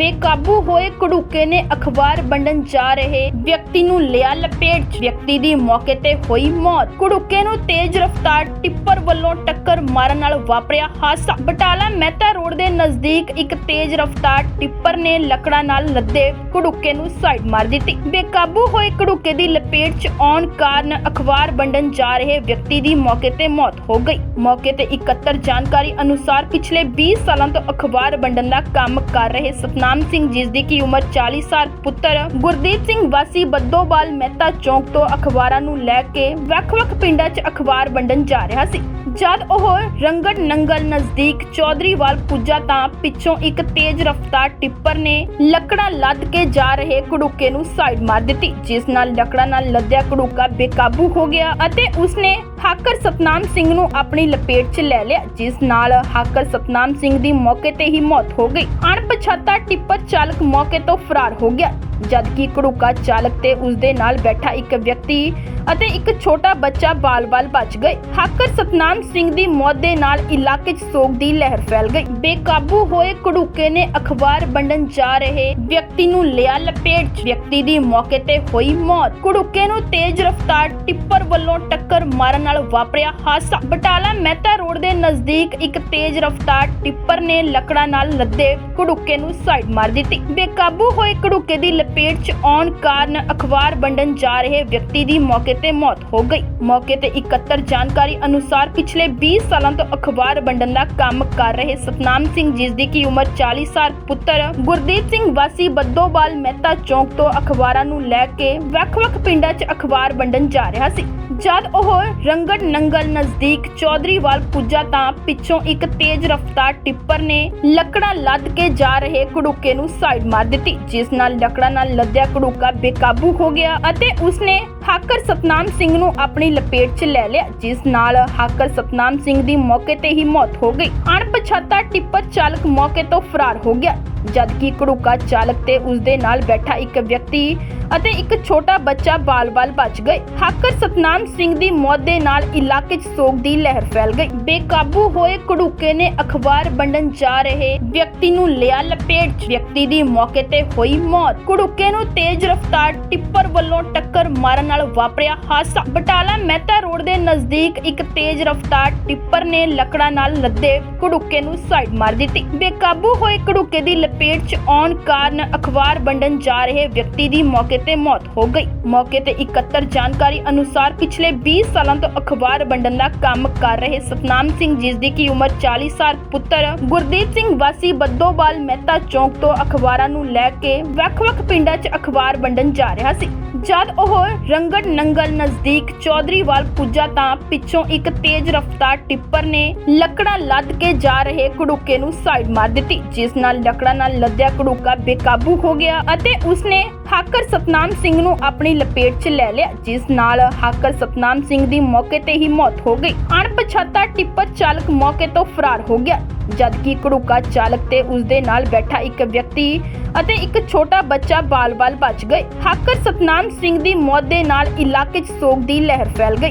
ਬੇਕਾਬੂ ਹੋਏ ਕੜੂਕੇ ਨੇ ਅਖਬਾਰ ਵੰਡਣ ਜਾ ਰਹੇ। ਵਿਅਕਤੀ ਨੂੰ ਲਿਆ ਲਪੇਟ, ਵਿਅਕਤੀ ਦੀ ਮੌਕੇ ਤੇ ਹੋਈ ਮੌਤ। ਕੜੂਕੇ ਨੂੰ ਤੇਜ਼ ਰਫ਼ਤਾਰ ਟਿੱਪਰ ਵੱਲੋਂ ਟੱਕਰ ਮਾਰਨ ਨਾਲ ਵਾਪਰਿਆ ਹਾਦਸਾ। ਬਟਾਲਾ ਮਹਿਤਾ ਰੋਡ ਦੇ ਨਜ਼ਦੀਕ ਇੱਕ ਤੇਜ਼ ਰਫ਼ਤਾਰ ਟਿੱਪਰ ਨੇ ਲੱਕੜਾਂ ਨਾਲ ਲੱਦੇ ਕੜੂਕੇ ਨੂੰ ਸਾਈਡ ਮਾਰ ਦਿੱਤੀ। ਬੇਕਾਬੂ ਹੋਏ ਕੜੂਕੇ ਦੀ ਲਪੇਟ 'ਚ ਆਉਣ ਕਾਰਨ ਅਖਬਾਰ ਵੰਡਣ ਜਾ ਰਹੇ ਵਿਅਕਤੀ ਦੀ ਮੌਕੇ ਤੇ ਮੌਤ ਹੋ ਗਈ। ਮੌਕੇ ਤੇ ਇਕੱਤਰ ਜਾਣਕਾਰੀ ਅਨੁਸਾਰ ਪਿਛਲੇ 20 ਸਾਲਾਂ ਤੋਂ ਅਖਬਾਰ ਵੰਡਣ ਦਾ ਕੰਮ ਕਰ ਰਹੇ ਸਤਨਾਮ ਸਿੰਘ ਜਿਸ ਦੀ ਕੀ ਉਮਰ 40 ਸਾਲ ਪੁੱਤਰ ਗੁਰਦੀਪ ਸਿੰਘ ਵਾਸੀ ਬੱਦੋਵਾਲ ਮਹਿਤਾ ਚੌਂਕ ਤੋਂ ਅਖਬਾਰਾਂ ਨੂੰ ਲੈ ਕੇ ਵੱਖ-ਵੱਖ ਪਿੰਡਾਂ 'ਚ ਅਖਬਾਰ ਵੰਡਣ ਜਾ ਰਿਹਾ ਸੀ। ਜਦ ਉਹ ਰੰਗੜ ਨੰਗਲ ਨਜ਼ਦੀਕ ਚੌਧਰੀਵਾਲ ਪੁੱਜਾ ਤਾਂ ਪਿੱਛੋਂ ਇੱਕ ਤੇਜ਼ ਰਫ਼ਤਾਰ ਟਿੱਪਰ ਨੇ ਲੱਕੜਾਂ ਲੱਦ ਕੇ ਜਾ ਰਹੇ ਕੜੂਕੇ ਨੂੰ ਸਾਈਡ ਮਾਰ ਦਿੱਤੀ, ਜਿਸ ਨਾਲ ਲੱਕੜਾਂ ਨਾਲ ਲੱਦਿਆ ਕੜੂਕਾ ਬੇਕਾਬੂ ਹੋ ਗਿਆ ਅਤੇ ਉਸਨੇ ਹਾਕਰ ਸਤਨਾਮ ਸਿੰਘ ਨੂੰ ਆਪਣੀ ਲਪੇਟ 'ਚ ਲੈ ਲਿਆ, ਜਿਸ ਨਾਲ ਹਾਕਰ ਸਤਨਾਮ ਸਿੰਘ ਦੀ ਮੌਕੇ ਤੇ ਹੀ ਮੌਤ ਹੋ ਗਈ। ਅਣਪਛਾਤਾ ਟਿੱਪਰ ਚਾਲਕ ਮੌਕੇ ਤੋਂ ਫਰਾਰ ਹੋ ਗਿਆ। ਜਦਕਿ ਕੜੂਕਾ ਚਾਲਕ ਤੇ ਉਸਦੇ ਨਾਲ ਬੈਠਾ ਇੱਕ ਵਿਅਕਤੀ ਅਤੇ ਇੱਕ ਛੋਟਾ ਬੱਚਾ ਬਾਲ-ਬਾਲ ਬਚ ਗਏ। ਹਾਕਰ ਸਤਨਾਮ ਸਿੰਘ ਦੀ ਮੌਤ ਦੇ ਨਾਲ ਇਲਾਕੇ 'ਚ ਸੋਗ ਦੀ ਲਹਿਰ ਫੈਲ ਗਈ। ਬੇਕਾਬੂ ਹੋਏ ਕੜੂਕੇ ਨੇ ਅਖਬਾਰ ਵੰਡਣ ਜਾ ਰਹੇ ਵਿਅਕਤੀ ਨੂੰ ਲਿਆ ਲਪੇਟ 'ਚ। ਵਿਅਕਤੀ ਦੀ ਮੌਕੇ ਤੇ ਹੋਈ ਮੌਤ। ਕੜੂਕੇ ਨੂੰ ਤੇਜ਼ ਰਫ਼ਤਾਰ ਟਿੱਪਰ ਵੱਲੋਂ ਟੱਕਰ ਮਾਰਨ ਨਾਲ ਵਾਪਰਿਆ ਹਾਦਸਾ। ਬਟਾਲਾ ਮਹਿਤਾ ਰੋਡ ਦੇ ਨਜ਼ਦੀਕ ਇੱਕ ਤੇਜ਼ ਰਫ਼ਤਾਰ ਟਿੱਪਰ ਨੇ ਲੱਕੜਾਂ ਨਾਲ ਲੱਦੇ ਕੜੂਕੇ ਨੂੰ ਸਾਈਡ ਮਾਰ ਦਿੱਤੀ। ਬੇਕਾਬੂ ਹੋਏ ਕੜੂਕੇ ਦੀ ਲਪੇਟ 'ਚ ਆਉਣ ਕਾਰਨ ਅਖਬਾਰ ਵੰਡਣ ਜਾ ਰਹੇ ਵਿਅਕਤੀ ਦੀ ਮੌਕੇ ਤੇ ਮੌਤ ਹੋ ਗਈ। ਮੌਕੇ ਤੇ ਇਕੱਤਰ ਜਾਣਕਾਰੀ ਅਨੁਸਾਰ ਪਿਛਲੇ 20 ਸਾਲਾਂ ਤੋਂ ਅਖਬਾਰ ਵੰਡਣ ਦਾ ਕੰਮ ਕਰ ਰਹੇ ਸਤਨਾਮ ਸਿੰਘ, ਜਿਸ ਦੀ ਕੀ ਉਮਰ 40 ਸਾਲ ਪੁੱਤਰ ਗੁਰਦੀਪ ਸਿੰਘ ਵਾਸੀ ਬੱਦੋਵਾਲ ਮਹਿਤਾ ਚੌਂਕ ਤੋਂ ਅਖਬਾਰਾਂ ਨੂੰ ਲੈ ਕੇ ਵੱਖ-ਵੱਖ ਪਿੰਡਾਂ 'ਚ ਅਖਬਾਰ ਵੰਡਣ ਜਾ ਰਿਹਾ ਸੀ। ਜਦ ਉਹ ਰੰਗੜ ਨੰਗਲ ਨਜ਼ਦੀਕ ਚੌਧਰੀਵਾਲ ਪੁੱਜਾ ਤਾਂ ਪਿੱਛੋਂ ਇੱਕ ਤੇਜ਼ ਰਫ਼ਤਾਰ ਟਿੱਪਰ ਨੇ ਲੱਕੜਾਂ ਲੱਦ ਕੇ ਜਾ ਰਹੇ ਕੜੂਕੇ ਨੂੰ ਸਾਈਡ ਮਾਰ ਦਿੱਤੀ, ਜਿਸ ਨਾਲ ਲੱਕੜਾਂ ਨਾਲ ਲੱਦਿਆ ਕੜੂਕਾ ਬੇਕਾਬੂ ਹੋ ਗਿਆ ਅਤੇ ਉਸਨੇ ਹਾਕਰ ਸਤਨਾਮ ਸਿੰਘ ਨੂੰ ਆਪਣੀ ਲਪੇਟ 'ਚ ਲੈ ਲਿਆ, ਜਿਸ ਨਾਲ ਹਾਕਰ ਸਤਨਾਮ ਸਿੰਘ ਦੀ ਮੌਕੇ ਤੇ ਹੀ ਮੌਤ ਹੋ ਗਈ। ਅਣਪਛਾਤਾ ਟਿੱਪਰ ਚਾਲਕ ਮੌਕੇ ਤੋਂ ਫਰਾਰ ਹੋ ਗਿਆ। ਜਦਕਿ ਕੜੂਕਾ ਚਾਲਕ ਤੇ ਉਸਦੇ ਨਾਲ ਬੈਠਾ ਇੱਕ ਵਿਅਕਤੀ ਅਤੇ ਇੱਕ ਛੋਟਾ ਬੱਚਾ ਬਾਲ-ਬਾਲ ਬਚ ਗਏ। ਹਾਕਰ ਸਤਨਾਮ ਸਿੰਘ ਦੀ ਮੌਤ ਦੇ ਨਾਲ ਇਲਾਕੇ 'ਚ ਸੋਗ ਦੀ ਲਹਿਰ ਫੈਲ ਗਈ। ਬੇਕਾਬੂ ਹੋਏ ਕੜੂਕੇ ਨੇ ਅਖਬਾਰ ਵੰਡਣ ਜਾ ਰਹੇ ਵਿਅਕਤੀ ਨੂੰ ਲਿਆ ਲਪੇਟ। 'ਚ। ਵਿਅਕਤੀ ਦੀ ਮੌਕੇ ਤੇ ਹੋਈ ਮੌਤ। ਕੜੂਕੇ ਨੂੰ ਤੇਜ਼ ਰਫ਼ਤਾਰ ਟਿੱਪਰ ਵੱਲੋਂ ਟੱਕਰ ਮਾਰਨ ਨਾਲ ਵਾਪਰਿਆ ਹਾਦਸਾ। ਬਟਾਲਾ ਮਹਿਤਾ ਰੋਡ ਦੇ ਨਜ਼ਦੀਕ ਇੱਕ ਤੇਜ਼ ਰਫ਼ਤਾਰ ਟਿੱਪਰ ਨੇ ਲੱਕੜਾਂ ਨਾਲ ਲੱਦੇ ਕੜੂਕੇ ਨੂੰ ਸਾਈਡ ਮਾਰ ਦਿੱਤੀ। ਬੇਕਾਬੂ ਹੋਏ ਕੜੂਕੇ ਦੀ ਲਪੇਟ 'ਚ ਆਉਣ ਕਾਰਨ ਅਖਬਾਰ ਵੰਡਣ ਜਾ ਰਹੇ ਵਿਅਕਤੀ ਦੀ ਮੌਕੇ ਤੇ ਮੌਤ ਹੋ ਗਈ। ਮੌਕੇ ਤੇ ਇਕੱਤਰ ਜਾਣਕਾਰੀ ਅਨੁਸਾਰ ਪਿਛਲੇ 20 ਸਾਲਾਂ ਤੋਂ ਅਖਬਾਰ ਵੰਡਣ ਦਾ ਕੰਮ ਕਰ ਰਹੇ ਸਤਨਾਮ ਸਿੰਘ ਜਿਸ ਦੀ ਕੀ ਉਮਰ 40 ਸਾਲ ਪੁੱਤਰ ਗੁਰਦੀਪ ਸਿੰਘ ਵਾਸੀ ਬੱਦੋਵਾਲ ਮਹਿਤਾ ਚੌਂਕ ਤੋਂ ਅਖਬਾਰਾਂ ਨੂੰ ਲੈ ਕੇ ਵੱਖ-ਵੱਖ ਪਿੰਡਾਂ 'ਚ ਅਖਬਾਰ ਵੰਡਣ ਜਾ ਰਿਹਾ ਸੀ। ਜਦ ਉਹ ਰੰਗੜ ਨੰਗਲ ਨਜ਼ਦੀਕ ਚੌਧਰੀਵਾਲ ਪੁੱਜਾ ਤਾਂ ਪਿੱਛੋਂ ਇੱਕ ਤੇਜ਼ ਰਫ਼ਤਾਰ ਟਿੱਪਰ ਨੇ ਲੱਕੜਾਂ ਲੱਦ ਕੇ ਜਾ ਰਹੇ ਕੜੂਕੇ ਨੂੰ ਸਾਈਡ ਮਾਰ ਦਿੱਤੀ, ਜਿਸ ਨਾਲ ਲੱਕੜਾਂ ਨਾਲ ਲੱਦਿਆ ਕੜੂਕਾ ਬੇਕਾਬੂ ਹੋ ਗਿਆ ਅਤੇ ਉਸਨੇ ਹਾਕਰ ਸਤਨਾਮ ਸਿੰਘ ਨੂੰ ਆਪਣੀ ਲਪੇਟ 'ਚ ਲੈ ਲਿਆ, ਜਿਸ ਨਾਲ ਹਾਕਰ ਸਤਨਾਮ ਸਿੰਘ ਦੀ ਮੌਕੇ ਤੇ ਹੀ ਮੌਤ ਹੋ ਗਈ। ਅਣਪਛਾਤਾ ਟਿੱਪਰ ਚਾਲਕ ਮੌਕੇ ਤੋਂ ਫਰਾਰ ਹੋ ਗਿਆ। ਜਦਕਿ ਕੜੂਕਾ ਚਾਲਕ ਤੇ ਉਸਦੇ ਨਾਲ ਬੈਠਾ ਇੱਕ ਵਿਅਕਤੀ ਅਤੇ ਇੱਕ ਛੋਟਾ ਬੱਚਾ ਬਾਲ-ਬਾਲ ਬਚ ਗਏ। ਹਾਕਰ ਸਤਨਾਮ ਸਿੰਘ ਦੀ ਮੌਤ ਦੇ ਨਾਲ ਇਲਾਕੇ 'ਚ ਸੋਗ ਦੀ ਲਹਿਰ ਫੈਲ ਗਈ।